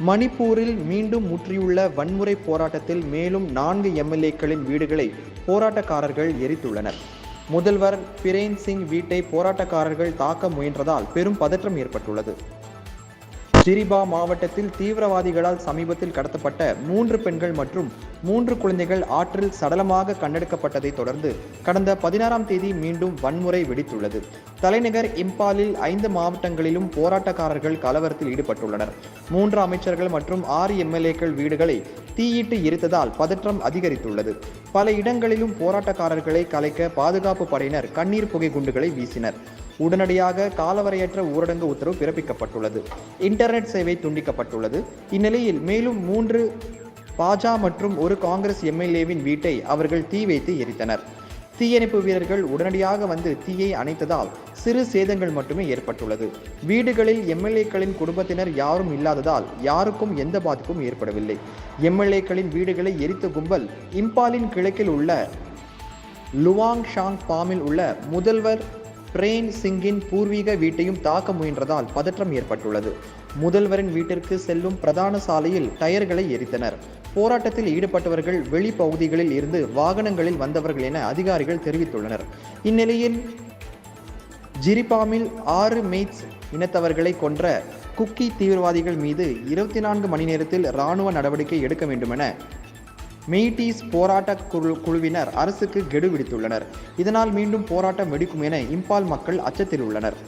மணிப்பூரில் மீண்டும் முற்றியுள்ள வன்முறை போராட்டத்தில் மேலும் நான்கு எம்எல்ஏக்களின் வீடுகளை போராட்டக்காரர்கள் எரித்துள்ளனர். முதல்வர் பிரேன் சிங் வீட்டை போராட்டக்காரர்கள் தாக்க முயன்றதால் பெரும் பதற்றம் ஏற்பட்டுள்ளது. ஜிரிபா மாவட்டத்தில் தீவிரவாதிகளால் சமீபத்தில் கடத்தப்பட்ட மூன்று பெண்கள் மற்றும் மூன்று குழந்தைகள் ஆற்றில் சடலமாக கண்டெடுக்கப்பட்டதை தொடர்ந்து கடந்த பதினாறாம் தேதி மீண்டும் வன்முறை வெடித்துள்ளது. தலைநகர் இம்பாலில் ஐந்து மாவட்டங்களிலும் போராட்டக்காரர்கள் கலவரத்தில் ஈடுபட்டுள்ளனர். மூன்று அமைச்சர்கள் மற்றும் ஆறு எம்எல்ஏக்கள் வீடுகளை தீயிட்டு எரித்ததால் பதற்றம் அதிகரித்துள்ளது. பல இடங்களிலும் போராட்டக்காரர்களை கலைக்க பாதுகாப்பு படையினர் கண்ணீர் புகை குண்டுகளை வீசினர். உடனடியாக காலவரையற்ற ஊரடங்கு உத்தரவு பிறப்பிக்கப்பட்டுள்ளது. இன்டர்நெட் சேவை துண்டிக்கப்பட்டுள்ளது. இந்நிலையில் மேலும் மூன்று பாஜா மற்றும் ஒரு காங்கிரஸ் எம்எல்ஏவின் வீட்டை அவர்கள் தீ வைத்து எரித்தனர். தீயணைப்பு வீரர்கள் உடனடியாக வந்து தீயை அணைத்ததால் சிறு சேதங்கள் மட்டுமே ஏற்பட்டுள்ளது. வீடுகளில் எம்எல்ஏக்களின் குடும்பத்தினர் யாரும் இல்லாததால் யாருக்கும் எந்த பாதிப்பும் ஏற்படவில்லை. எம்எல்ஏக்களின் வீடுகளை எரித்த கும்பல் இம்பாலின் கிழக்கில் உள்ள லுவாங் ஷாங் பாமில் உள்ள முதல்வர் பிரேன் சிங்கின் பூர்வீக வீட்டையும் தாக்க முயன்றதால் பதற்றம் ஏற்பட்டுள்ளது. முதல்வரின் வீட்டிற்கு செல்லும் பிரதான சாலையில் டயர்களை எரித்தனர். போராட்டத்தில் ஈடுபட்டவர்கள் வெளிப்பகுதிகளில் இருந்து வாகனங்களில் வந்தவர்கள் என அதிகாரிகள் தெரிவித்துள்ளனர். இந்நிலையில் ஜிரிபாமில் ஆறு மெய்ட்ஸ் இனத்தவர்களை கொன்ற குக்கி தீவிரவாதிகள் மீது இருபத்தி நான்கு மணி நேரத்தில் இராணுவ நடவடிக்கை எடுக்க வேண்டுமென மெய்டீஸ் போராட்ட குழு குழுவினர் அரசுக்கு கெடு விடுத்துள்ளனர் இதனால் மீண்டும் போராட்டம் வெடிக்கும் என இம்பால் மக்கள் அச்சத்தில் உள்ளனர்